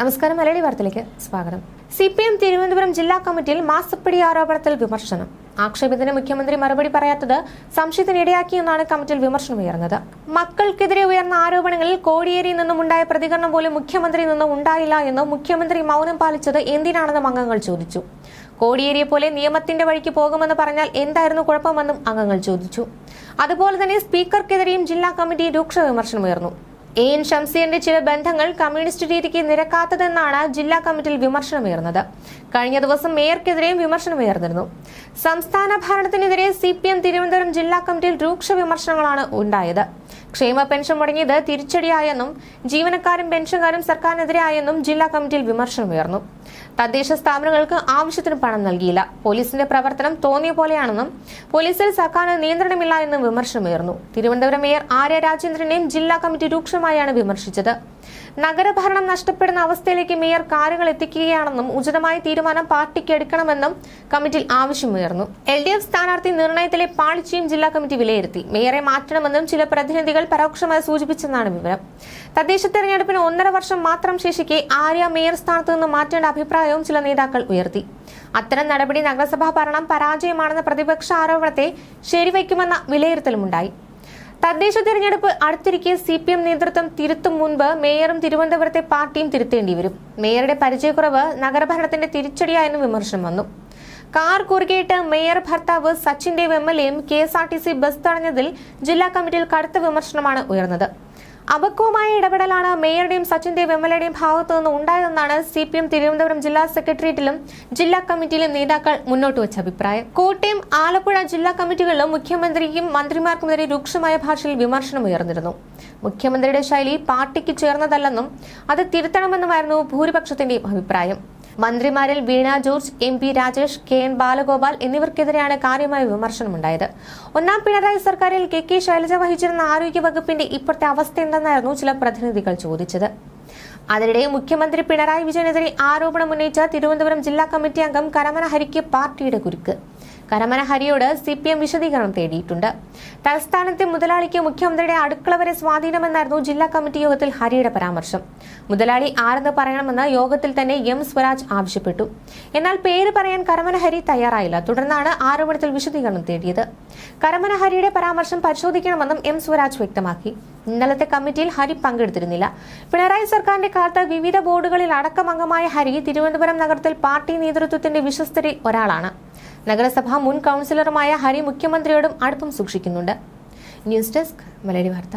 നമസ്കാരം മലയാളി വാർത്തയിലേക്ക് സ്വാഗതം. സി പി എം തിരുവനന്തപുരം ജില്ലാ കമ്മിറ്റിയിൽ മാസപ്പടി ആരോപണത്തിൽ വിമർശനം. ആക്ഷേപത്തിന് മുഖ്യമന്ത്രി മറുപടി പറയാത്തത് സംശയത്തിനിടയാക്കിയെന്നാണ് കമ്മിറ്റിയിൽ വിമർശനം ഉയർന്നത്. മക്കൾക്കെതിരെ ഉയർന്ന ആരോപണങ്ങളിൽ കോടിയേരിയിൽ നിന്നും ഉണ്ടായ പ്രതികരണം പോലും മുഖ്യമന്ത്രിയിൽ നിന്നും ഉണ്ടായില്ല എന്നും മുഖ്യമന്ത്രി മൗനം പാലിച്ചത് എന്തിനാണെന്നും അംഗങ്ങൾ ചോദിച്ചു. കോടിയേരിയെ പോലെ നിയമത്തിന്റെ വഴിക്ക് പോകുമെന്ന് പറഞ്ഞാൽ എന്തായിരുന്നു കുഴപ്പമെന്നും അംഗങ്ങൾ ചോദിച്ചു. അതുപോലെ തന്നെ സ്പീക്കർക്കെതിരെയും ജില്ലാ കമ്മിറ്റി രൂക്ഷ വിമർശനമുയർന്നു എ എൻ ഷംസീറിന്റെ ചില ബന്ധങ്ങൾ കമ്മ്യൂണിസ്റ്റ് രീതിക്ക് നിരക്കാത്തതെന്നാണ് ജില്ലാ കമ്മിറ്റിയിൽ വിമർശനമുയർന്നത്. കഴിഞ്ഞ ദിവസം മേയർക്കെതിരെയും വിമർശനമുയർന്നിരുന്നു. സംസ്ഥാന ഭരണത്തിനെതിരെ സി പി എം തിരുവനന്തപുരം ജില്ലാ കമ്മിറ്റിയിൽ രൂക്ഷ വിമർശനങ്ങളാണ് ഉണ്ടായത്. ക്ഷേമ പെൻഷൻ മുടങ്ങിയത് തിരിച്ചടിയായെന്നും ജീവനക്കാരും പെൻഷൻകാരും സർക്കാരിനെതിരെയായെന്നും ജില്ലാ കമ്മിറ്റിയിൽ വിമർശനമുയർന്നു തദ്ദേശ സ്ഥാപനങ്ങൾക്ക് ആവശ്യത്തിന് പണം നൽകിയില്ല. പോലീസിന്റെ പ്രവർത്തനം തോന്നിയ പോലെയാണെന്നും പോലീസിൽ സർക്കാരിന് നിയന്ത്രണമില്ല എന്നും വിമർശനമുയർന്നു തിരുവനന്തപുരം മേയർ ആര്യ രാജേന്ദ്രനെയും ജില്ലാ കമ്മിറ്റി രൂക്ഷമായാണ് വിമർശിച്ചത്. നഗരഭരണം നഷ്ടപ്പെടുന്ന അവസ്ഥയിലേക്ക് മേയർ കാര്യങ്ങൾ എത്തിക്കുകയാണെന്നും ഉചിതമായ തീരുമാനം പാർട്ടിക്ക് എടുക്കണമെന്നും കമ്മിറ്റിയിൽ ആവശ്യമുയർന്നു എൽ ഡി എഫ് സ്ഥാനാർത്ഥി നിർണയത്തിലെ പാളിച്ചയും ജില്ലാ കമ്മിറ്റി വിലയിരുത്തി. മേയറെ മാറ്റണമെന്നും ചില പ്രതിനിധികൾ പരോക്ഷമായി സൂചിപ്പിച്ചെന്നാണ് വിവരം. തദ്ദേശ തെരഞ്ഞെടുപ്പിന് ഒന്നര വർഷം മാത്രം ശേഷിക്കെ ആര്യ മേയർ സ്ഥാനത്ത് നിന്ന് മാറ്റേണ്ട അഭിപ്രായവും ചില നേതാക്കൾ ഉയർത്തി. അത്തരം നടപടി നഗരസഭാ ഭരണം പരാജയമാണെന്ന പ്രതിപക്ഷ ആരോപണത്തെ ശരിവയ്ക്കുമെന്ന വിലയിരുത്തലുമുണ്ടായി. തദ്ദേശ തിരഞ്ഞെടുപ്പ് അടുത്തിരിക്കെ സി പി എം നേതൃത്വം തിരുത്തും മുൻപ് മേയറും തിരുവനന്തപുരത്തെ പാർട്ടിയും തിരുത്തേണ്ടി വരും. മേയറുടെ പരിചയക്കുറവ് നഗരഭരണത്തിന്റെ തിരിച്ചടിയായെന്നും വിമർശനം വന്നു. കാർ കുറുകേട്ട് മേയർ ഭർത്താവ് സച്ചിൻ ദേവ് എം എൽ എയും K S R T C bus തടഞ്ഞതിൽ ജില്ലാ കമ്മിറ്റിയിൽ കടുത്ത വിമർശനമാണ് ഉയർന്നത്. അപക്വമായ ഇടപെടലാണ് മേയറുടെയും സച്ചിൻ വിമലയുടെയും ഭാഗത്തു നിന്ന് ഉണ്ടായതെന്നാണ് സി പി എം തിരുവനന്തപുരം ജില്ലാ സെക്രട്ടേറിയറ്റിലും ജില്ലാ കമ്മിറ്റിയിലും നേതാക്കൾ മുന്നോട്ട് വെച്ച അഭിപ്രായം. കോട്ടയം ആലപ്പുഴ ജില്ലാ കമ്മിറ്റികളിലും മുഖ്യമന്ത്രിക്കും മന്ത്രിമാർക്കുമെതിരെ രൂക്ഷമായ ഭാഷയിൽ വിമർശനം ഉയർന്നിരുന്നു. മുഖ്യമന്ത്രിയുടെ ശൈലി പാർട്ടിക്ക് ചേർന്നതല്ലെന്നും അത് തിരുത്തണമെന്നുമായിരുന്നു ഭൂരിപക്ഷത്തിന്റെയും അഭിപ്രായം. മന്ത്രിമാരിൽ Veena George M P Rajesh K N Balagopal എന്നിവർക്കെതിരെയാണ് കാര്യമായ വിമർശനമുണ്ടായത്. ഒന്നാം പിണറായി സർക്കാരിൽ കെ കെ ശൈലജ വഹിച്ചിരുന്ന ആരോഗ്യ വകുപ്പിന്റെ ഇപ്പോഴത്തെ അവസ്ഥ എന്തെന്നായിരുന്നു ചില പ്രതിനിധികൾ ചോദിച്ചത്. അതിനിടെ മുഖ്യമന്ത്രി പിണറായി വിജയനെതിരെ ആരോപണം ഉന്നയിച്ച തിരുവനന്തപുരം ജില്ലാ കമ്മിറ്റി അംഗം കരമന ഹരിക്ക് പാർട്ടിയുടെ കുരുക്ക്. കരമന ഹരിയോട് സി പി എം വിശദീകരണം തേടിയിട്ടുണ്ട്. തലസ്ഥാനത്തെ മുതലാളിക്ക് മുഖ്യമന്ത്രിയുടെ അടുക്കള വരെ സ്വാധീനമെന്നായിരുന്നു ജില്ലാ കമ്മിറ്റി യോഗത്തിൽ ഹരിയുടെ പരാമർശം. മുതലാളി ആരെന്ന് പറയണമെന്ന് യോഗത്തിൽ തന്നെ എം സ്വരാജ് ആവശ്യപ്പെട്ടു. എന്നാൽ പേര് പറയാൻ കരമന ഹരി തയ്യാറായില്ല. തുടർന്നാണ് ആരോപണത്തിൽ വിശദീകരണം തേടിയത്. കരമന ഹരിയുടെ പരാമർശം പരിശോധിക്കണമെന്നും എം സ്വരാജ് വ്യക്തമാക്കി. ഇന്നലത്തെ കമ്മിറ്റിയിൽ ഹരി പങ്കെടുത്തിരുന്നില്ല. പിണറായി സർക്കാരിന്റെ കാലത്ത് വിവിധ ബോർഡുകളിൽ അടക്കം അംഗമായ ഹരി തിരുവനന്തപുരം നഗരത്തിൽ പാർട്ടി നേതൃത്വത്തിന്റെ വിശ്വസ്തരിൽ ഒരാളാണ്. നഗരസഭാ മുൻ കൗൺസിലറുമായ ഹരി മുഖ്യമന്ത്രിയോടും അടുപ്പം സൂക്ഷിക്കുന്നുണ്ട്. ന്യൂസ് ഡെസ്ക് മലയാളി വാർത്ത.